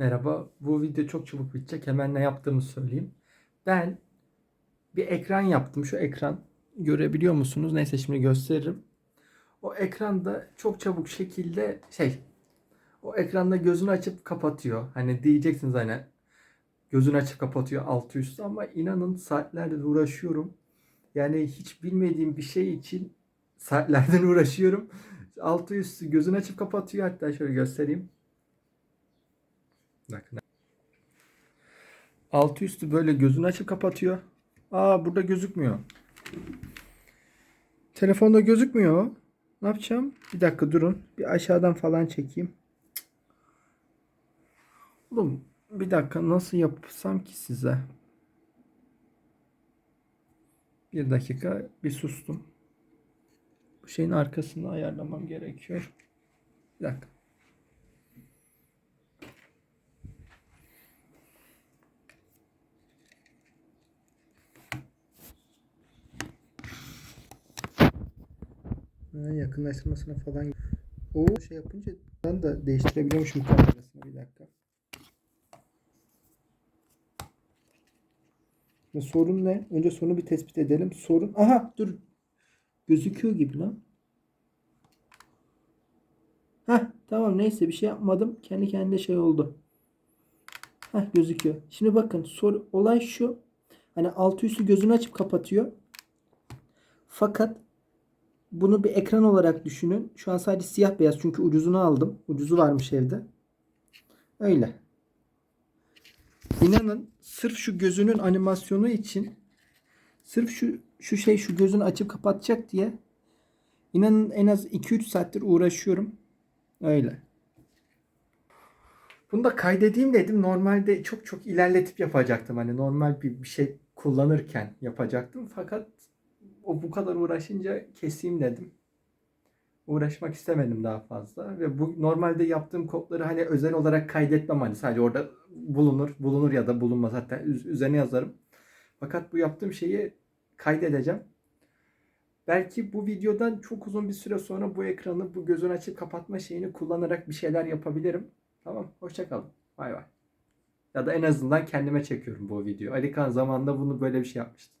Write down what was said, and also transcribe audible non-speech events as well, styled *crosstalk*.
Merhaba. Bu video çok çabuk bitecek. Hemen ne yaptığımı söyleyeyim. Ben bir ekran yaptım. Şu ekran görebiliyor musunuz? Neyse şimdi gösteririm. O ekranda çok çabuk şekilde şey o ekranda gözünü açıp kapatıyor. Hani diyeceksiniz hani gözünü açıp kapatıyor altı üstü ama inanın saatlerdir uğraşıyorum. Yani hiç bilmediğim bir şey için saatlerden *laughs* uğraşıyorum. Altı üstü gözünü açıp kapatıyor. Hatta şöyle göstereyim. Altı üstü böyle gözünü açıp kapatıyor. Aa burada gözükmüyor. Telefonda gözükmüyor. Ne yapacağım? Bir dakika durun. Bir aşağıdan falan çekeyim. Oğlum bir dakika nasıl yapsam ki size? Bir dakika bir sustum. Bu şeyin arkasını ayarlamam gerekiyor. Bir dakika. Yakınlaştırmasına falan. O şey yapınca ben de değiştirebiliyormuşum kamerasını bir dakika. Ve sorun ne? Önce sorunu bir tespit edelim. Sorun aha dur. Gözüküyor gibi lan. Heh tamam neyse bir şey yapmadım. Kendi kendine şey oldu. Heh gözüküyor. Şimdi bakın sor olay şu. Hani altı üstü gözünü açıp kapatıyor. Fakat bunu bir ekran olarak düşünün. Şu an sadece siyah beyaz çünkü ucuzunu aldım. Ucuzu varmış evde. Öyle. İnanın sırf şu gözünün animasyonu için sırf şu şu şey şu gözünü açıp kapatacak diye inanın en az 2-3 saattir uğraşıyorum. Öyle. Bunu da kaydedeyim dedim. Normalde çok çok ilerletip yapacaktım. Hani normal bir, bir şey kullanırken yapacaktım. Fakat o bu kadar uğraşınca keseyim dedim. Uğraşmak istemedim daha fazla ve bu normalde yaptığım kodları hani özel olarak kaydetmem hani sadece orada bulunur, bulunur ya da bulunmaz hatta üz- üzerine yazarım. Fakat bu yaptığım şeyi kaydedeceğim. Belki bu videodan çok uzun bir süre sonra bu ekranı, bu gözünü açıp kapatma şeyini kullanarak bir şeyler yapabilirim. Tamam, hoşça kalın. Bay bay. Ya da en azından kendime çekiyorum bu videoyu. Ali Kan zamanında bunu böyle bir şey yapmıştı.